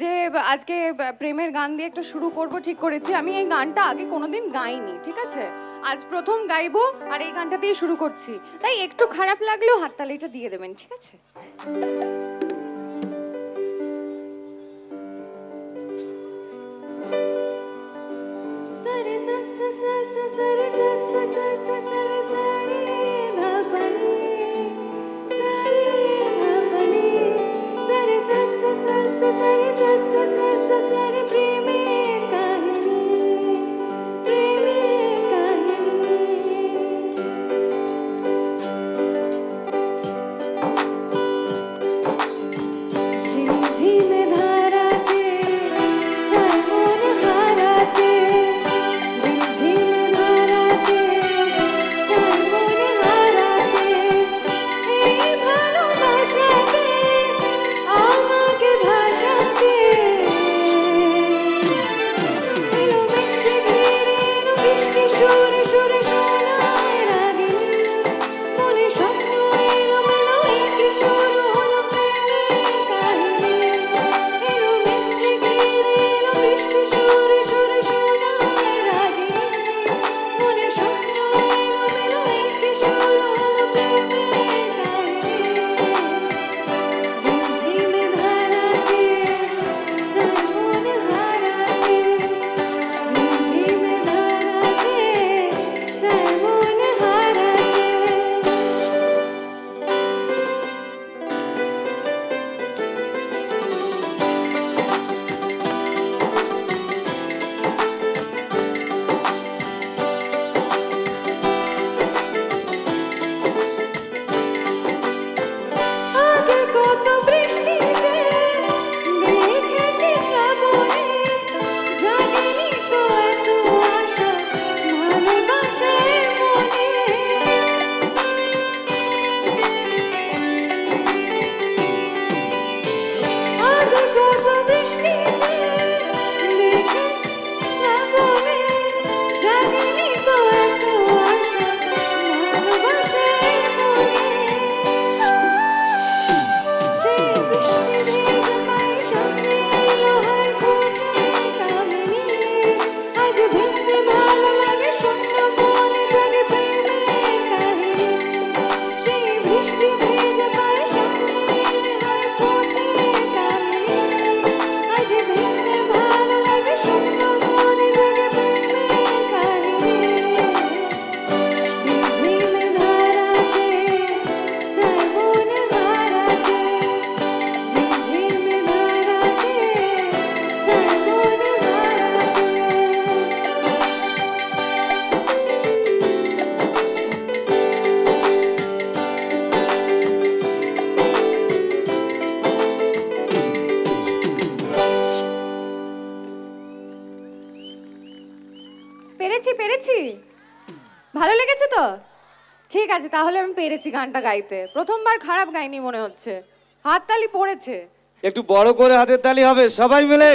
যে, আজকে প্রেমের গান দিয়ে একটা শুরু করব, ঠিক করেছি। আমি এই গানটা আগে কোনোদিন গাইনি, ঠিক আছে? আজ প্রথম গাইবো আর এই গানটা দিয়ে শুরু করছি। তাই একটু খারাপ লাগলেও হাততালিটা দিয়ে দেবেন, ঠিক আছে? পেরেছি পেরেছি। ভালো লেগেছে তো? ঠিক আছে, তাহলে আমি পেরেছি গানটা গাইতে। প্রথমবার খারাপ গাইনি মনে হচ্ছে। হাততালি পড়েছে। একটু বড় করে হাতের তালি হবে, সবাই মিলে।